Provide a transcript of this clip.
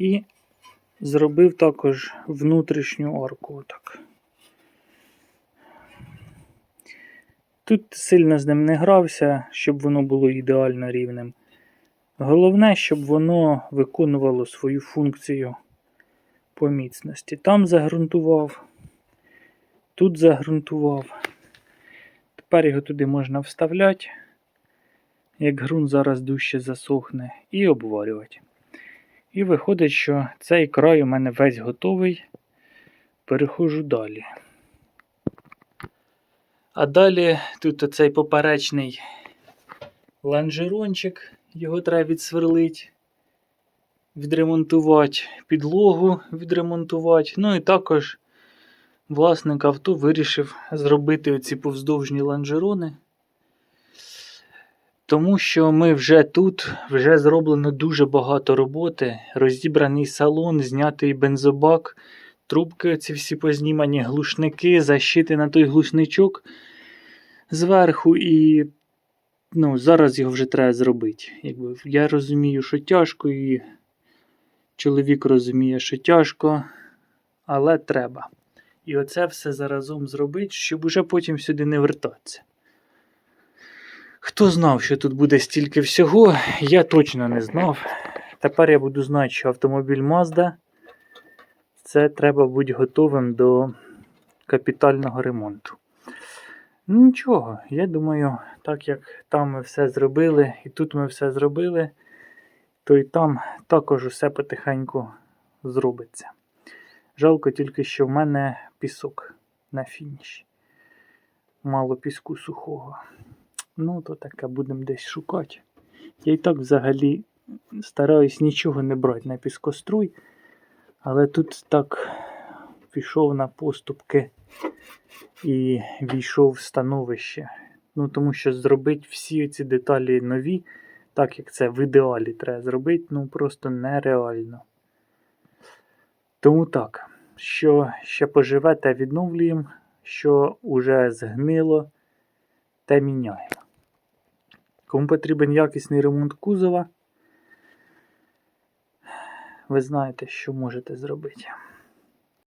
І зробив також внутрішню арку. Отак. Тут сильно з ним не грався, щоб воно було ідеально рівним. Головне, щоб воно виконувало свою функцію по міцності. Там загрунтував, тут загрунтував. Тепер його туди можна вставляти, як ґрунт зараз дужче засохне, і обварювати. І виходить, що цей край у мене весь готовий. Переходжу далі. А далі тут оцей поперечний ланжерончик, його треба відсверлити, відремонтувати, підлогу відремонтувати. Ну і також власник авто вирішив зробити оці повздовжні ланжерони. Тому що ми вже тут, вже зроблено дуже багато роботи. Розібраний салон, знятий бензобак, трубки ці всі познімані, глушники, защити на той глушничок зверху. І ну, зараз його вже треба зробити. Якби, я розумію, що тяжко, і чоловік розуміє, що тяжко, але треба. І оце все заразом зробити, щоб уже потім сюди не вертатися. Хто знав, що тут буде стільки всього, я точно не знав. Тепер я буду знати, що автомобіль Mazda це треба бути готовим до капітального ремонту. Нічого, я думаю, так як там ми все зробили, і тут ми все зробили, то і там також усе потихеньку зробиться. Жалко тільки, що в мене пісок на фініші. Мало піску сухого. Ну, то таке будемо десь шукати. Я і так взагалі стараюсь нічого не брати на піскоструй, але тут так пішов на поступки і війшов в становище. Ну, тому що зробити всі ці деталі нові, так як це в ідеалі треба зробити, ну просто нереально. Тому так, що ще поживе, те відновлюємо, що вже згнило, те міняємо. Кому потрібен якісний ремонт кузова, ви знаєте, що можете зробити.